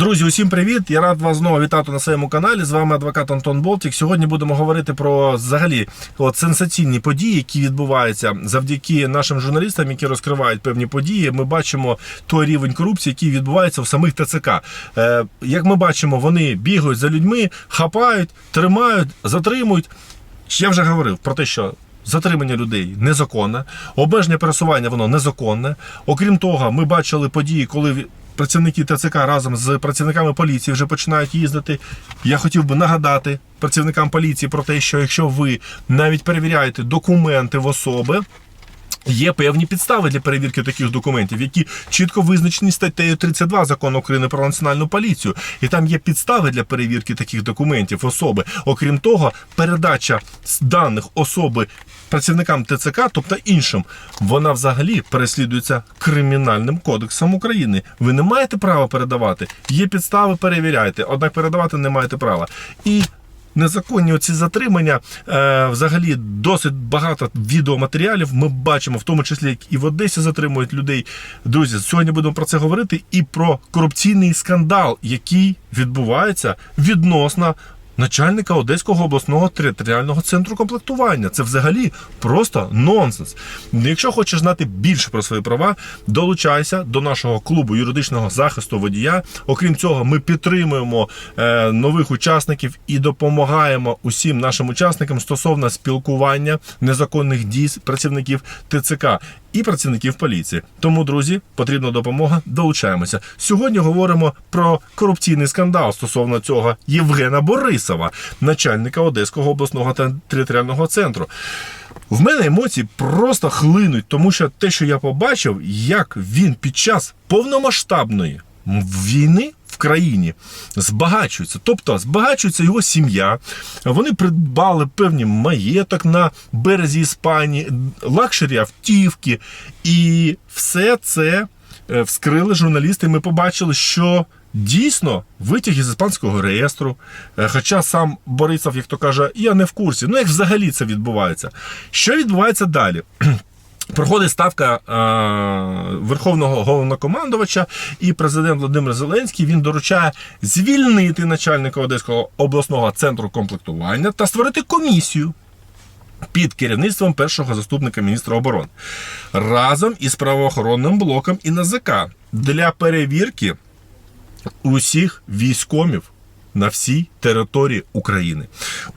Друзі, усім привіт! Я рад вас знову вітати на своєму каналі. З вами адвокат Антон Болтік. Сьогодні будемо говорити про взагалі от, сенсаційні події, які відбуваються завдяки нашим журналістам, які розкривають певні події. Ми бачимо той рівень корупції, який відбувається в самих ТЦК. Е, як ми бачимо, вони бігають за людьми, хапають, тримають, затримують. Я вже говорив про те, що затримання людей незаконне, обмеження пересування воно незаконне. Окрім того, ми бачили події, коли працівники ТЦК разом з працівниками поліції вже починають їздити. Я хотів би нагадати працівникам поліції про те, що якщо ви навіть перевіряєте документи в особи. Є певні підстави для перевірки таких документів, які чітко визначені статтею 32 закону України про національну поліцію. І там є підстави для перевірки таких документів особи. Окрім того, передача даних особи працівникам ТЦК, тобто іншим, вона взагалі переслідується кримінальним кодексом України. Ви не маєте права передавати. Є підстави, перевіряйте, однак передавати не маєте права. І Незаконні оці затримання, е, взагалі досить багато відеоматеріалів. Ми бачимо, в тому числі як і в Одесі затримують людей. Друзі, сьогодні будемо про це говорити і про корупційний скандал, який відбувається відносно начальника Одеського обласного територіального центру комплектування. Це взагалі просто нонсенс. Якщо хочеш знати більше про свої права, долучайся до нашого клубу юридичного захисту водія. Окрім цього, ми підтримуємо е, нових учасників і допомагаємо усім нашим учасникам стосовно спілкування незаконних дій працівників ТЦК і працівників поліції. Тому, друзі, потрібна допомога. Долучаємося. Сьогодні говоримо про корупційний скандал стосовно цього Євгена Борисова, начальника Одеського обласного територіального центру. В мене емоції просто хлинуть, тому що те, що я побачив, як він під час повномасштабної війни країні збагачується. Тобто збагачується його сім'я. Вони придбали певні маєток на березі Іспанії, лакшері автівки, і все це е, вскрили журналісти. Ми побачили, що. Дійсно, витяг із іспанського реєстру. Е, Хоча сам Борисов, як то каже, я не в курсі. Ну як взагалі це відбувається? Що відбувається далі? Проходить ставка е, Верховного головнокомандувача, і президент Володимир Зеленський він доручає звільнити начальника Одеського обласного центру комплектування та створити комісію під керівництвом першого заступника міністра оборони разом із правоохоронним блоком і НАЗК для перевірки усіх військомів на всій території України.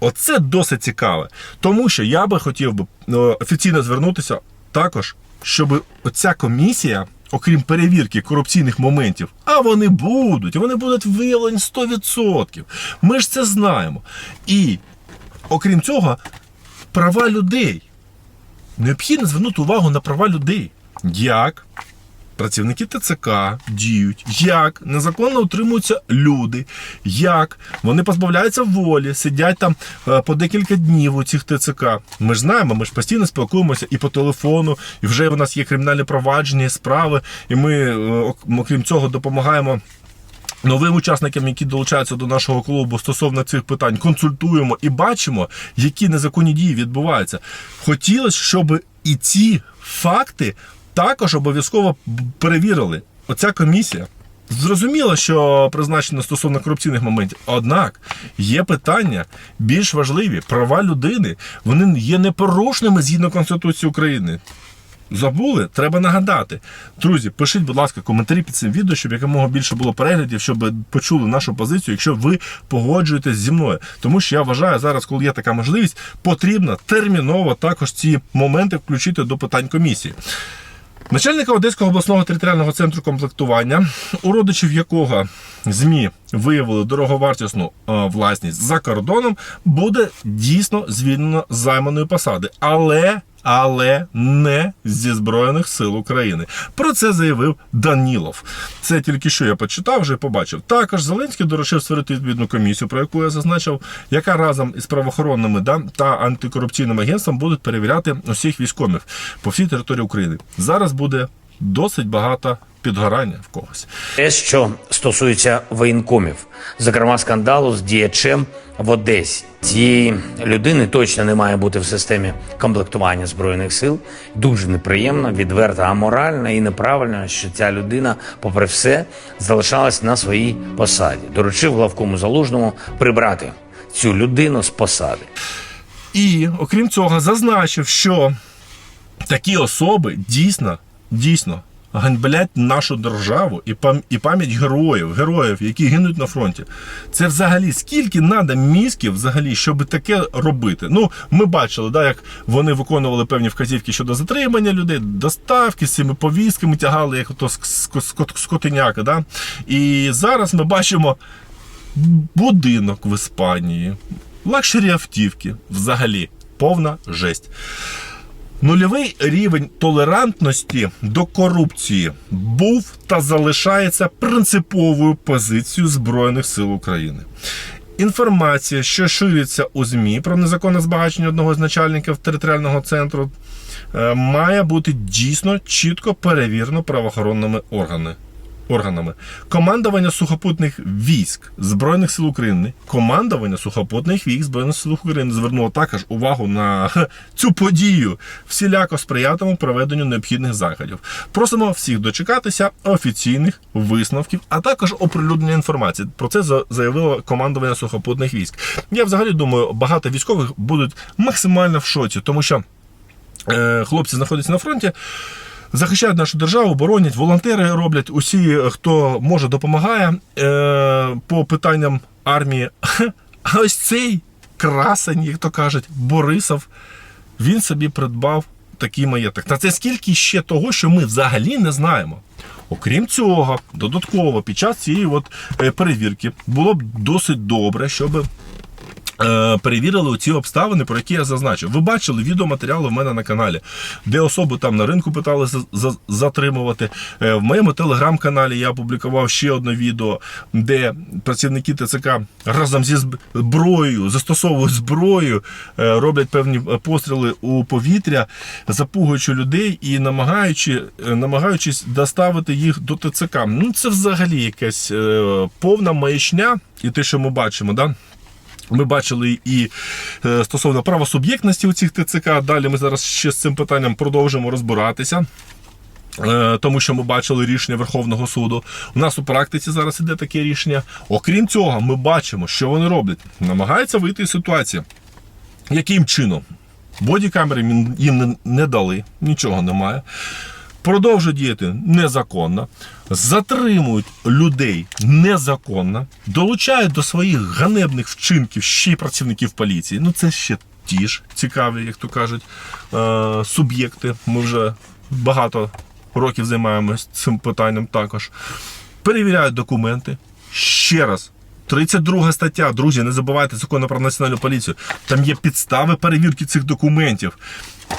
Оце досить цікаве, тому що я би хотів би е, офіційно звернутися також, щоб оця комісія. Окрім перевірки корупційних моментів, а вони будуть, вони будуть виявлені 100%. Ми ж це знаємо. І окрім цього, права людей. Необхідно звернути увагу на права людей. Як працівники ТЦК діють, як незаконно утримуються люди, як вони позбавляються волі, сидять там е, по декілька днів у цих ТЦК. Ми ж знаємо, ми ж постійно спілкуємося і по телефону, і вже у нас є кримінальне провадження, справи, і ми, е, окрім цього, допомагаємо. Новим учасникам, які долучаються до нашого клубу стосовно цих питань, консультуємо і бачимо, які незаконні дії відбуваються. Хотілося, щоб і ці факти також обов'язково перевірили. Оця комісія. Зрозуміло, що призначена стосовно корупційних моментів. Однак є питання більш важливі. Права людини вони є непорушними згідно Конституції України. Забули, треба нагадати. Друзі, пишіть, будь ласка, коментарі під цим відео, щоб якомога більше було переглядів, щоб почули нашу позицію, якщо ви погоджуєтесь зі мною. Тому що я вважаю, зараз, коли є така можливість, потрібно терміново також ці моменти включити до питань комісії. Начальника Одеського обласного територіального центру комплектування, у родичів якого ЗМІ виявили дороговартісну е, власність за кордоном, буде дійсно звільнено займаної посади, але але не зі Збройних сил України. Про це заявив Данілов. Це тільки що я почитав, вже побачив. Також Зеленський доручив створити відповідну комісію, про яку я зазначив, яка разом із правоохоронними да, та антикорупційним агентством будуть перевіряти усіх військових по всій території України. Зараз буде досить багато підгорання в когось. Те, що стосується воєнкомів, зокрема скандалу з діячем в Одесі. Цієї людини точно не має бути в системі комплектування збройних сил. Дуже неприємно, відверто аморально і неправильно, що ця людина, попри все, залишалась на своїй посаді. Доручив главкому залужному прибрати цю людину з посади. І окрім цього, зазначив, що такі особи дійсно, дійсно ганьблять нашу державу і пам'ять героїв, героїв, які гинуть на фронті. Це взагалі скільки треба мізків, взагалі, щоб таке робити. Ну, ми бачили, да, як вони виконували певні вказівки щодо затримання людей, доставки з цими повістками тягали, як ск- скотиняка. Да? І зараз ми бачимо будинок в Іспанії, лакшері автівки, взагалі повна жесть. Нульовий рівень толерантності до корупції був та залишається принциповою позицією Збройних сил України. Інформація, що шириться у ЗМІ про незаконне збагачення одного з начальників територіального центру, е, має бути дійсно чітко перевірено правоохоронними органами. Органами командування сухопутних військ Збройних сил України, командування сухопутних військ Збройних сил України звернуло також увагу на цю подію, всіляко сприятиму проведенню необхідних заходів. Просимо всіх дочекатися офіційних висновків, а також оприлюднення інформації. Про це заявило командування сухопутних військ. Я взагалі думаю, багато військових будуть максимально в шоці, тому що е, хлопці знаходяться на фронті. Захищають нашу державу, боронять, волонтери роблять, усі, хто може, допомагає е, по питанням армії. А ось цей красень, як то кажуть, Борисов, він собі придбав такий маєток. Та це скільки ще того, що ми взагалі не знаємо. Окрім цього, додатково під час цієї от е, перевірки було б досить добре, щоб е, перевірили ці обставини, про які я зазначив. Ви бачили відеоматеріали в мене на каналі, де особи там на ринку питалися затримувати. Е, В моєму телеграм-каналі я опублікував ще одне відео, де працівники ТЦК разом зі зброєю, застосовують зброю, е, роблять певні е, постріли у повітря, запугуючи людей і намагаючи, е, намагаючись доставити їх до ТЦК. Ну це взагалі якась е, повна маячня, і те, що ми бачимо, да? Ми бачили і е, стосовно правосуб'єктності у цих ТЦК. Далі ми зараз ще з цим питанням продовжимо розбиратися. Е, Тому що ми бачили рішення Верховного суду. У нас у практиці зараз іде таке рішення. Окрім цього, ми бачимо, що вони роблять. Намагаються вийти з ситуації. Яким чином? Бодікамери їм- не дали, нічого немає. Продовжують діяти незаконно, затримують людей незаконно, долучають до своїх ганебних вчинків ще й працівників поліції. Ну це ще ті ж цікаві, як то кажуть, е, суб'єкти. Ми вже багато років займаємось цим питанням також. Перевіряють документи. Ще раз. 32 стаття, друзі, не забувайте закону про національну поліцію. Там є підстави перевірки цих документів.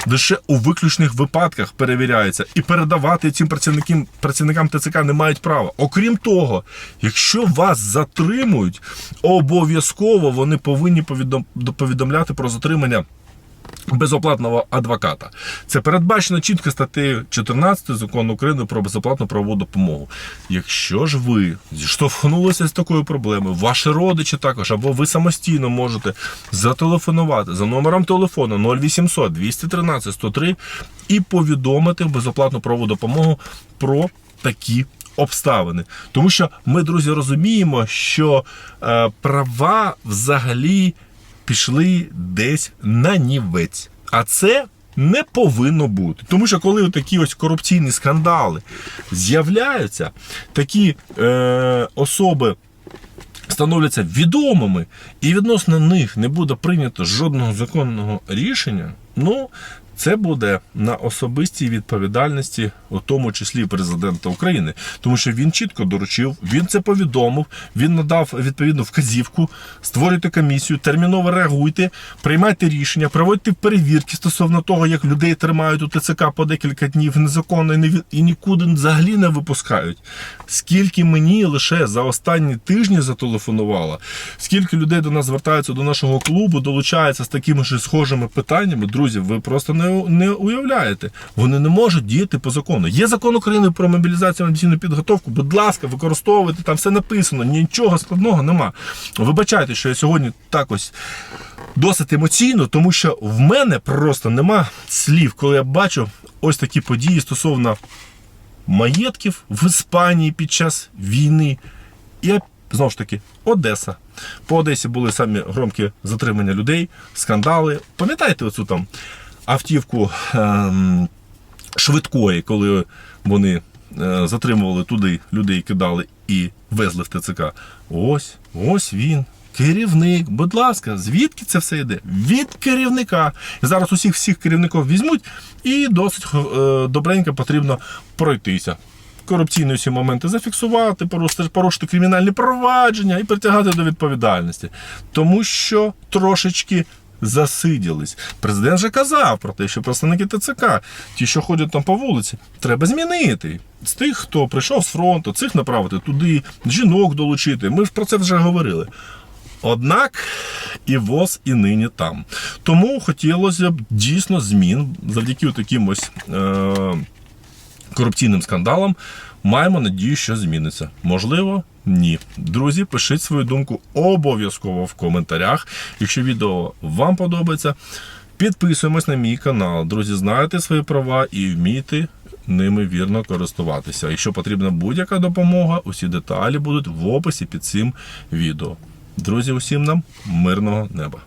Лише у виключних випадках перевіряється. І передавати цим працівникам, працівникам ТЦК не мають права. Окрім того, якщо вас затримують, обов'язково вони повинні повідом- повідомляти про затримання безоплатного адвоката. Це передбачено чітко статтею 14 закону України про безоплатну правову допомогу. Якщо ж ви зіштовхнулися з такою проблемою, ваші родичі також, або ви самостійно можете зателефонувати за номером телефону 0800 213 103 і повідомити безоплатну правову допомогу про такі. Обставини, тому що ми, друзі, розуміємо, що е, права взагалі пішли десь на нівець. А це не повинно бути. Тому що коли такі ось корупційні скандали з'являються, такі е, особи становляться відомими, і відносно них не буде прийнято жодного законного рішення, ну. Це буде на особистій відповідальності, у тому числі президента України, тому що він чітко доручив, він це повідомив, він надав відповідну вказівку, створюйте комісію, терміново реагуйте, приймайте рішення, проводьте перевірки стосовно того, як людей тримають у ТЦК по декілька днів незаконно і не і нікуди взагалі не випускають. Скільки мені лише за останні тижні зателефонувало, скільки людей до нас звертаються до нашого клубу, долучаються з такими ж схожими питаннями, друзі, ви просто не не, не уявляєте. Вони не можуть діяти по закону. Є закон України про мобілізацію мобілізаційну підготовку. Будь ласка, використовуйте, там все написано, нічого складного нема. Вибачайте, що я сьогодні так ось досить емоційно, тому що в мене просто нема слів, коли я бачу ось такі події стосовно маєтків в Іспанії під час війни. І знову ж таки, Одеса. По Одесі були самі громкі затримання людей, скандали. Пам'ятаєте оцю там автівку ем, швидкої, коли вони е, затримували туди людей, кидали і везли в ТЦК. Ось, ось він. Керівник, будь ласка, звідки це все йде? Від керівника. Зараз усіх всіх керівників візьмуть, і досить е, добренько потрібно пройтися. Корупційні всі моменти зафіксувати, порушити кримінальні провадження і притягати до відповідальності. Тому що трошечки засиділись. Президент же казав про те, що представники ТЦК, ті, що ходять там по вулиці, треба змінити. З тих, хто прийшов з фронту, цих направити туди, жінок долучити. Ми ж про це вже говорили. Однак і ВОЗ, і нині там. Тому хотілося б дійсно змін завдяки таким ось. Е- корупційним скандалам, маємо надію, що зміниться. Можливо, ні. Друзі, пишіть свою думку обов'язково в коментарях. Якщо відео вам подобається, підписуємось на мій канал. Друзі, знаєте свої права і вмійте ними вірно користуватися. Якщо потрібна будь-яка допомога, усі деталі будуть в описі під цим відео. Друзі, усім нам мирного неба!